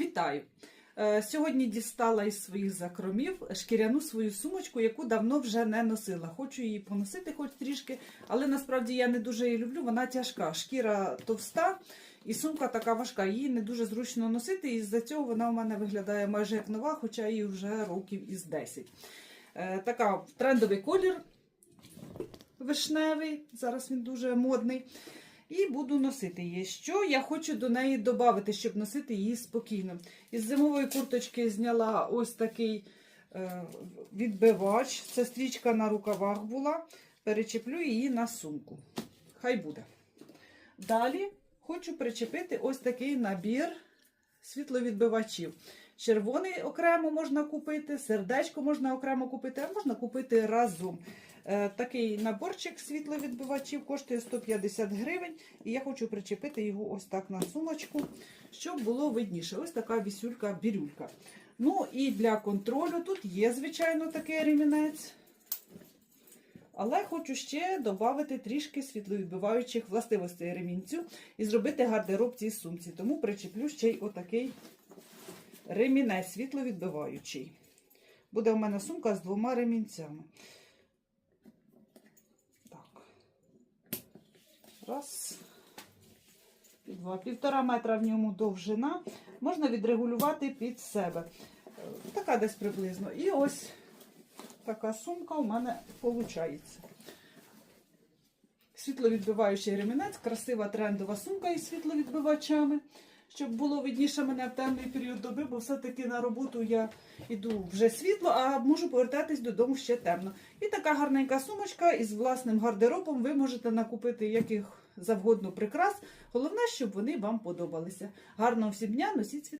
Вітаю! Е, Сьогодні дістала із своїх закромів шкіряну свою сумочку, яку давно вже не носила. Хочу її поносити хоч трішки, але насправді я не дуже її люблю. Вона тяжка. Шкіра товста і сумка така важка. Її не дуже зручно носити, і з-за цього вона у мене виглядає майже як нова, хоча їй вже років із 10. Е, Така трендовий колір вишневий. Зараз він дуже модний. І буду носити її. Що я хочу до неї додати, щоб носити її спокійно. Із зимової курточки зняла ось такий е, відбивач. Це стрічка на рукавах була. Перечеплю її на сумку. Хай буде. Далі хочу причепити ось такий набір світловідбивачів. Червоний окремо можна купити, сердечко можна окремо купити, а можна купити разом. Е, Такий наборчик світловідбивачів коштує 150 гривень, і я хочу причепити його ось так на сумочку, щоб було видніше. Ось така вісюлька-бірюлька. Ну і для контролю тут є, звичайно, такий ремінець. Але хочу ще додати трішки світловідбиваючих властивостей ремінцю і зробити гардероб цій сумці. Тому причеплю ще й отакий ремінець світловідбиваючий. Буде у мене сумка з двома ремінцями. Раз. І Два. Півтора метра в ньому довжина. Можна відрегулювати під себе. Е, Така десь приблизно. І ось така сумка у мене виходить. Світловідбиваючий ремінець, красива трендова сумка із світловідбивачами, щоб було видніше мене в темний період доби, бо все-таки на роботу я йду вже світло, а можу повертатись додому ще темно. І така гарненька сумочка із власним гардеробом. Ви можете накупити яких завгодно прикрас. Головне, щоб вони вам подобалися. Гарного всім дня, носіть світло.